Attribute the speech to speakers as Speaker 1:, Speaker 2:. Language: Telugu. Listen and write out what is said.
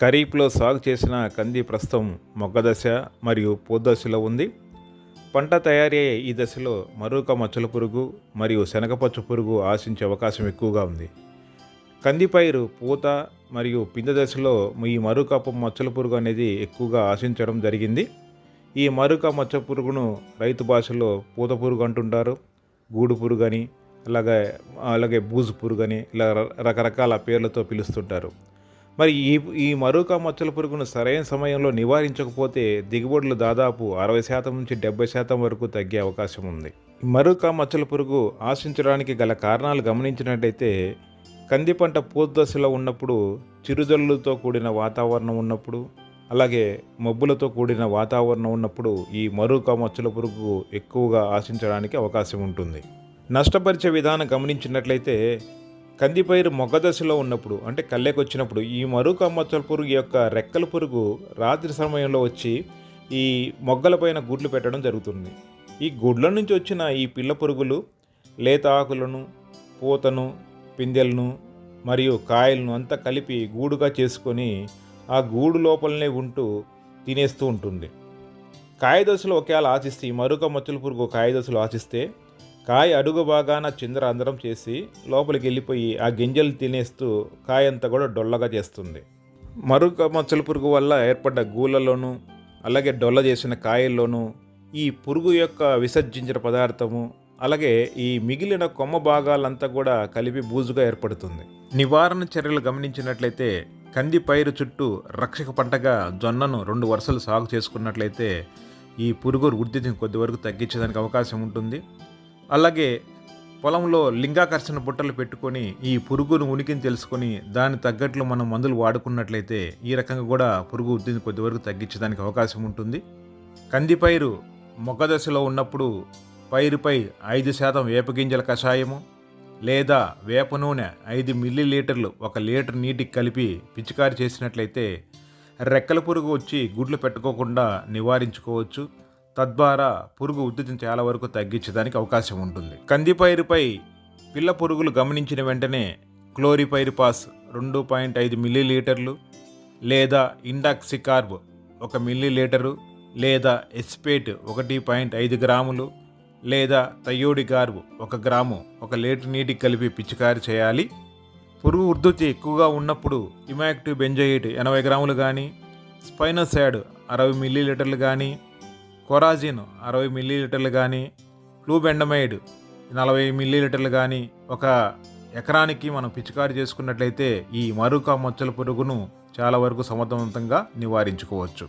Speaker 1: ఖరీఫ్లో సాగు చేసిన కంది ప్రస్తుతం మొగ్గ దశ మరియు పూత దశలో ఉంది. పంట తయారయ్యే ఈ దశలో మరొక మచ్చల పురుగు మరియు శనగపచ్చ పురుగు ఆశించే అవకాశం ఎక్కువగా ఉంది. కంది పైరు పూత మరియు పిందె దశలో ఈ మరుకపు మచ్చల పురుగు అనేది ఎక్కువగా ఆశించడం జరిగింది. ఈ మరుక మచ్చ పురుగును రైతు భాషలో పూత పురుగు అంటుంటారు. గూడు పురుగు అని అలాగే అలాగే బూజు పురుగు అని ఇలా రకరకాల పేర్లతో పిలుస్తుంటారు. మరి ఈ ఈ మరొక మచ్చల పురుగును సరైన సమయంలో నివారించకపోతే దిగుబడులు దాదాపు అరవై శాతం నుంచి డెబ్బై శాతం వరకు తగ్గే అవకాశం ఉంది. ఈ మచ్చల పురుగు ఆశించడానికి గల కారణాలు గమనించినట్టయితే కంది పంట పూత దశలో ఉన్నప్పుడు చిరుజల్లులతో కూడిన వాతావరణం ఉన్నప్పుడు అలాగే మబ్బులతో కూడిన వాతావరణం ఉన్నప్పుడు ఈ మరొక మచ్చల పురుగు ఎక్కువగా ఆశించడానికి అవకాశం ఉంటుంది. నష్టపరిచే విధానం గమనించినట్లయితే కందిపైరు మొగ్గ దశలో ఉన్నప్పుడు అంటే కళ్ళెకొచ్చినప్పుడు ఈ మరుక పురుగు యొక్క రెక్కల పురుగు రాత్రి సమయంలో వచ్చి ఈ మొగ్గలపైన గుడ్లు పెట్టడం జరుగుతుంది. ఈ గుడ్ల నుంచి వచ్చిన ఈ పిల్ల పురుగులు లేత ఆకులను పూతను పిందెలను మరియు కాయలను అంతా కలిపి గూడుగా చేసుకొని ఆ గూడు లోపలనే ఉంటూ తినేస్తూ ఉంటుంది. కాయ దశలో ఒకేలా ఆశిస్తే ఈ మరొక మచ్చల పురుగు కాయదశలో ఆశిస్తే కాయ అడుగు భాగాన చిందర అందరం చేసి లోపలికి వెళ్ళిపోయి ఆ గింజలు తినేస్తూ కాయ అంతా కూడా డొల్లగా చేస్తుంది. మరొక మచ్చల పురుగు వల్ల ఏర్పడ్డ గూళ్ళలోనూ అలాగే డొల్ల చేసిన కాయల్లోనూ ఈ పురుగు యొక్క విసర్జించిన పదార్థము అలాగే ఈ మిగిలిన కొమ్మ భాగాలంతా కూడా కలిపి బూజుగా ఏర్పడుతుంది. నివారణ చర్యలు గమనించినట్లయితే కంది పైరు చుట్టూ రక్షక పంటగా జొన్నను రెండు వరుసలు సాగు చేసుకున్నట్లయితే ఈ పురుగు వృద్ధిని కొద్ది వరకు తగ్గించడానికి అవకాశం ఉంటుంది. అలాగే పొలంలో లింగాకర్షణ బుట్టలు పెట్టుకొని ఈ పురుగును ఉనికిని తెలుసుకొని దాని తగ్గట్లు మనం మందులు వాడుకున్నట్లయితే ఈ రకంగా కూడా పురుగు వృద్ధిని కొద్ది వరకు తగ్గించడానికి అవకాశం ఉంటుంది. కందిపైరు మొగ్గ దశలో ఉన్నప్పుడు పైరుపై ఐదు శాతం వేపగింజల కషాయము లేదా వేప నూనె ఐదు మిల్లీ లీటర్లు ఒక లీటర్ నీటికి కలిపి పిచికారి చేసినట్లయితే రెక్కల పురుగు వచ్చి గుడ్లు పెట్టుకోకుండా నివారించుకోవచ్చు. తద్వారా పురుగు ఉద్ధృతిని చాలా వరకు తగ్గించడానికి అవకాశం ఉంటుంది. కందిపైరుపై పిల్ల పురుగులు గమనించిన వెంటనే క్లోరిపైరిపాస్ రెండు పాయింట్ ఐదు మిల్లీ లీటర్లు లేదా ఇండాక్సికార్బ్ ఒక మిల్లీ లీటరు లేదా ఎస్పేట్ ఒకటి పాయింట్ ఐదు గ్రాములు లేదా తయోడి గార్బ్ ఒక గ్రాము ఒక లీటర్ నీటికి కలిపి పిచికారి చేయాలి. పురుగు ఉద్ధృతి ఎక్కువగా ఉన్నప్పుడు ఇమాక్టివ్ బెంజయిట్ ఎనభై గ్రాములు కానీ స్పైనోసాడ్ అరవై మిల్లీలీటర్లు కానీ కొరాజిన్ అరవై మిల్లీలీటర్లు కానీ ఫ్లూబెండమైడ్ నలభై మిల్లీలీటర్లు కానీ ఒక ఎకరానికి మనం పిచికారి చేసుకున్నట్లయితే ఈ మరుక మచ్చల పురుగును చాలా వరకు సమర్థవంతంగా నివారించుకోవచ్చు.